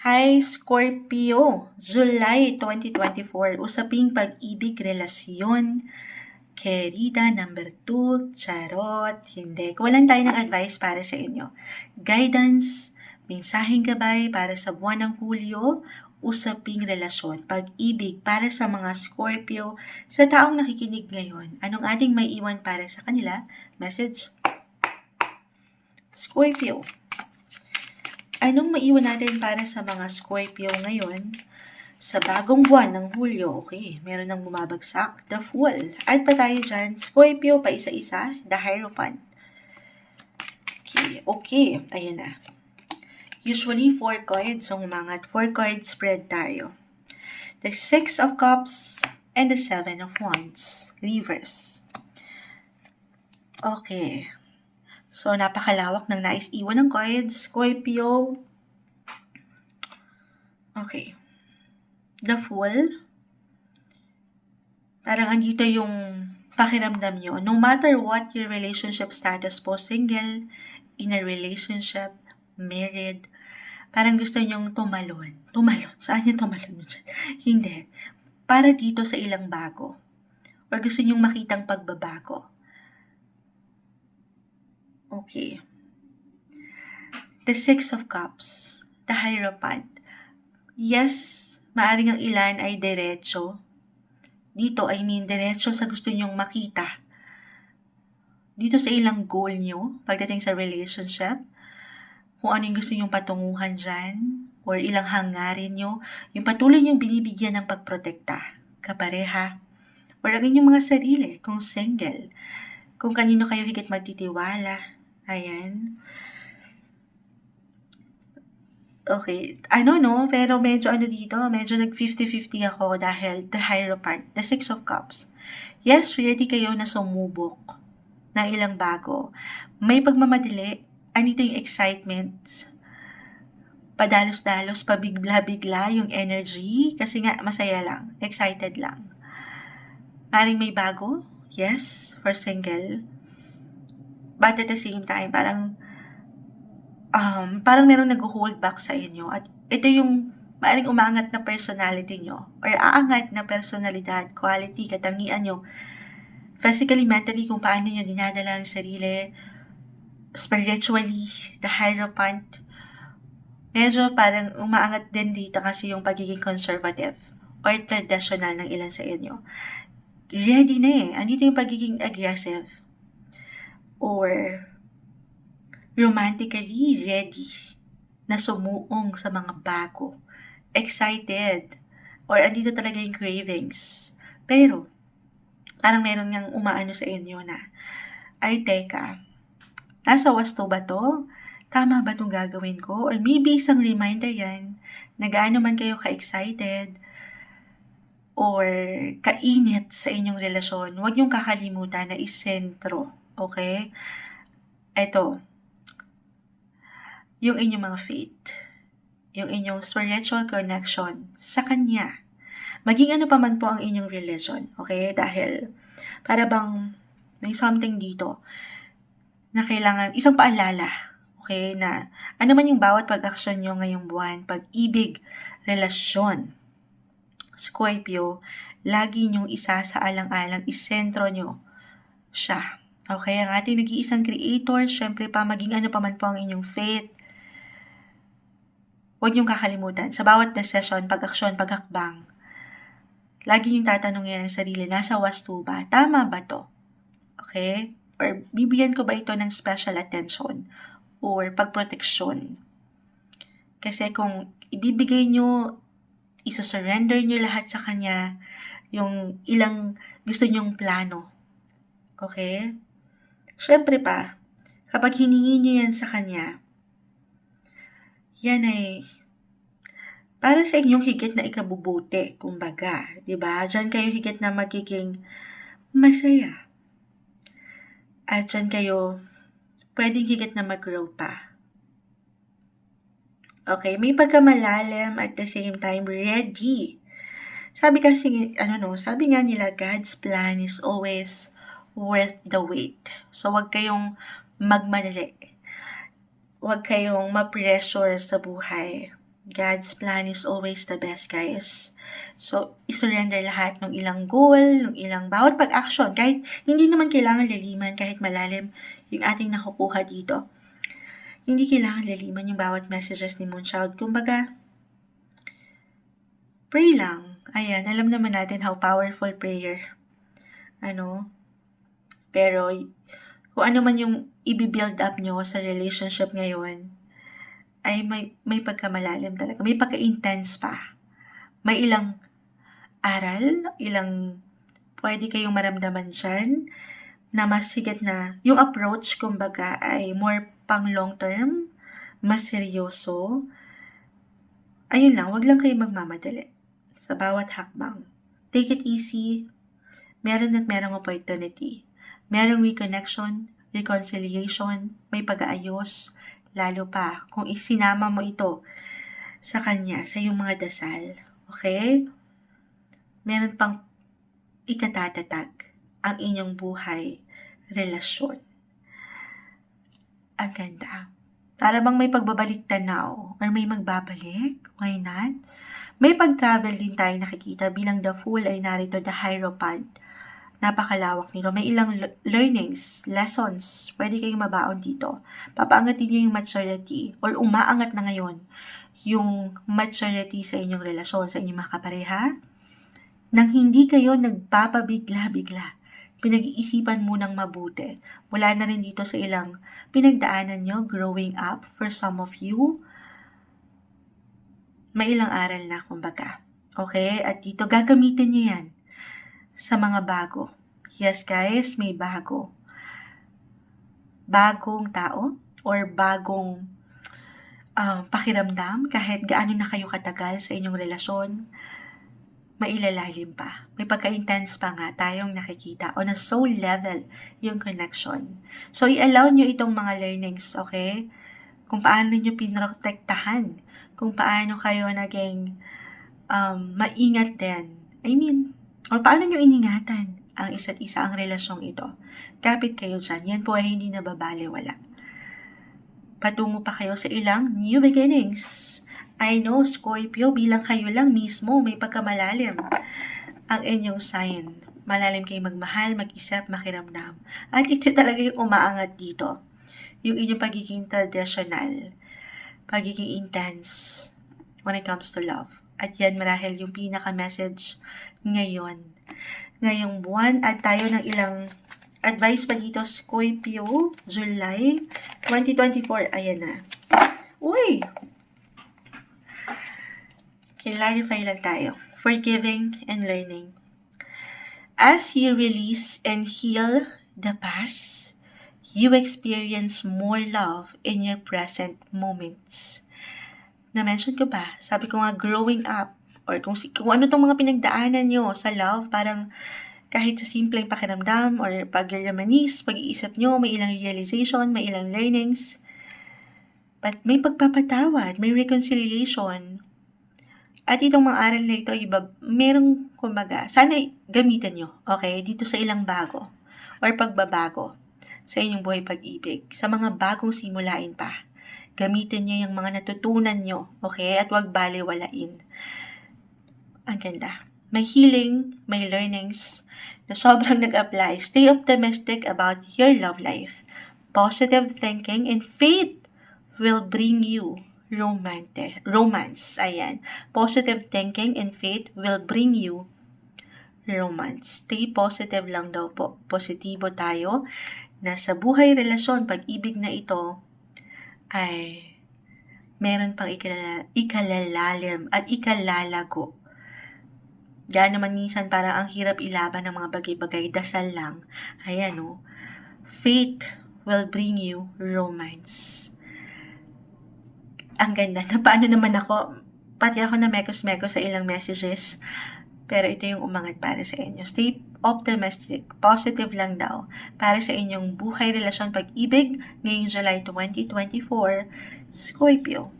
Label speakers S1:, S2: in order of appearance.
S1: Hi, Scorpio! July 2024, usaping pag-ibig, relasyon, Querida number 2, charot, hindi. Kuwalan tayo ng advice para sa inyo. Guidance, mensaheng gabay para sa buwan ng Hulyo, usaping relasyon, pag-ibig para sa mga Scorpio, sa taong nakikinig ngayon. Anong ating may iwan para sa kanila? Message? Scorpio. Anong maiwan natin para sa mga Scorpio ngayon? Sa bagong buwan ng Hulyo, okay, meron nang bumabagsak, the Fool. At pa tayo dyan, Scorpio, pa isa-isa, the Hierophant. Okay, okay, ayan na. Usually, 4 cards ang umangat. 4 cards spread tayo. The Six of Cups and the Seven of Wands. Reverse. Okay. So, napakalawak ng nais iwan ng cards. Scorpio. Okay. The Fool. Parang andito yung pakiramdam nyo. No matter what your relationship status po, single, in a relationship, married, parang gusto nyong tumalon. Tumalon. Saan yung tumalon? Hindi. Para dito sa ilang bago. Or gusto nyong makitang pagbabago Okay. The Six of Cups. The Hierophant. Yes, maaring ang ilan ay diretso. Dito, I mean, diretso sa gusto nyong makita. Dito sa ilang goal nyo, pagdating sa relationship, kung ano yung gusto nyong patunguhan dyan, or ilang hangarin nyo, yung patuloy nyong binibigyan ng pagprotekta, kapareha, or ang inyong mga sarili, kung single, kung kanino kayo higit magtitiwala, Ayan. Okay. Ano no, pero medyo ano dito, medyo nag 50-50 ako dahil the Hierophant, the Six of Cups. Yes, ready kayo na sumubok ng ilang bago. May pagmamadali, anito yung excitement, padalos-dalos, pabigla-bigla yung energy, kasi nga masaya lang, excited lang. Maring may bago, yes, for single, But at the same time, parang, um, parang meron nag-hold back sa inyo. At ito yung maaaring umangat na personality nyo or aangat na personalidad, quality, katangian nyo physically, mentally, kung paano nyo dinadala ang sarili, spiritually, the Hierophant, medyo parang umaangat din dito kasi yung pagiging conservative or traditional ng ilan sa inyo. Ready na eh. Andito yung pagiging aggressive or romantically ready na sumuong sa mga bago, excited, or andito talaga yung cravings. Pero, parang meron niyang umaano sa inyo na, ay teka, nasa wasto ba to? Tama ba itong gagawin ko? Or maybe isang reminder yan na gaano man kayo ka-excited or kainit sa inyong relasyon, huwag niyong kakalimutan na isentro Okay? Ito. Yung inyong mga faith. Yung inyong spiritual connection sa Kanya. Maging ano pa man po ang inyong religion. Okay? Dahil, para bang may something dito na kailangan, isang paalala. Okay? Na ano man yung bawat pag-action nyo ngayong buwan, pag-ibig, relasyon, Scorpio, lagi nyong isa sa alang-alang, isentro nyo siya. Okay, ang ating nag-iisang creator, syempre pa maging ano pa man po ang inyong faith. Huwag niyong kakalimutan, sa bawat decision, pag-aksyon, pag-hakbang, lagi niyong tatanungin ang sarili, nasa wasto ba? Tama ba to? Okay? Or bibigyan ko ba ito ng special attention? Or pagproteksyon? Kasi kung ibibigay niyo, isa-surrender niyo lahat sa kanya, yung ilang gusto niyong plano. Okay? Siyempre pa, kapag hiningi niyo yan sa kanya, yan ay para sa inyong higit na ikabubuti, kumbaga, di ba? Diyan kayo higit na magiging masaya. At diyan kayo pwedeng higit na mag-grow pa. Okay, may pagkamalalim at the same time ready. Sabi kasi, ano no, sabi nga nila, God's plan is always worth the wait. So, wag kayong magmadali. Huwag kayong ma-pressure sa buhay. God's plan is always the best, guys. So, isurrender lahat ng ilang goal, ng ilang bawat pag-action. Kahit hindi naman kailangan laliman, kahit malalim yung ating nakukuha dito. Hindi kailangan laliman yung bawat messages ni Moonchild. Kumbaga, pray lang. Ayan, alam naman natin how powerful prayer. Ano? Pero, kung ano man yung i-build up nyo sa relationship ngayon, ay may, may pagkamalalim talaga. May pagka-intense pa. May ilang aral, ilang pwede kayong maramdaman dyan na mas higit na yung approach, kumbaga, ay more pang long term, mas seryoso. Ayun lang, wag lang kayo magmamadali sa bawat hakbang. Take it easy. Meron at merong opportunity. Merong reconnection, reconciliation, may pag-aayos, Lalo pa kung isinama mo ito sa kanya, sa iyong mga dasal. Okay? Meron pang ikatatatag ang inyong buhay, relasyon. Ang ganda. Para bang may pagbabalik tanaw or may magbabalik? Why not? May pag-travel din tayo nakikita bilang the fool ay narito the hierophant Napakalawak nito. May ilang learnings, lessons, pwede kayong mabaon dito. Papaangatin niyo yung maturity or umaangat na ngayon yung maturity sa inyong relasyon, sa inyong mga kapareha. Nang hindi kayo nagpapabigla-bigla, pinag-iisipan munang mabuti. Wala na rin dito sa ilang pinagdaanan nyo, growing up, for some of you, may ilang aral na, kumbaga. Okay? At dito, gagamitin nyo yan sa mga bago. Yes guys, may bago. Bagong tao or bagong uh, pakiramdam kahit gaano na kayo katagal sa inyong relasyon, mailalalim pa. May pagka-intense pa nga tayong nakikita on a soul level yung connection. So, i-allow nyo itong mga learnings, okay? Kung paano nyo pinrotektahan, kung paano kayo naging um, maingat din. I mean, o paano nyo iningatan ang isa't isa ang relasyong ito? Kapit kayo dyan. Yan po ay hindi nababaliwala. Patungo pa kayo sa ilang new beginnings. I know, Scorpio, bilang kayo lang mismo, may pagkamalalim ang inyong sign. Malalim kayo magmahal, mag-isip, makiramdam. At ito talaga yung umaangat dito. Yung inyong pagiging traditional, pagiging intense when it comes to love. At yan marahil yung pinaka-message ngayon. Ngayong buwan at tayo ng ilang advice pa dito Scorpio, July 2024. Ayan na. Uy! Clarify lang tayo. Forgiving and learning. As you release and heal the past, you experience more love in your present moments na-mention ko ba? Sabi ko nga, growing up, or kung, kung ano tong mga pinagdaanan nyo sa love, parang kahit sa simpleng pakiramdam or pag-reminisce, pag-iisip nyo, may ilang realization, may ilang learnings, but may pagpapatawad, may reconciliation. At itong mga aral na ito, iba, merong, kumbaga, sana gamitin nyo, okay, dito sa ilang bago or pagbabago sa inyong buhay pag-ibig, sa mga bagong simulain pa. Gamitin nyo yung mga natutunan nyo, okay? At huwag baliwalain. Ang ganda. May healing, may learnings na sobrang nag-apply. Stay optimistic about your love life. Positive thinking and faith will bring you romance. Romance. Ayan. Positive thinking and faith will bring you romance. Stay positive lang daw po. Positibo tayo na sa buhay, relasyon, pag-ibig na ito, ay meron pang ikalala, ikalalalim at ikalalago. Diyan naman minsan parang ang hirap ilaban ng mga bagay-bagay, dasal lang. Ayan o, oh. faith will bring you romance. Ang ganda na paano naman ako, pati ako na mekos-mekos sa ilang messages, pero ito yung umangat para sa inyo. Stay optimistic, positive lang daw para sa inyong buhay, relasyon, pag-ibig ngayong July 2024, Scorpio.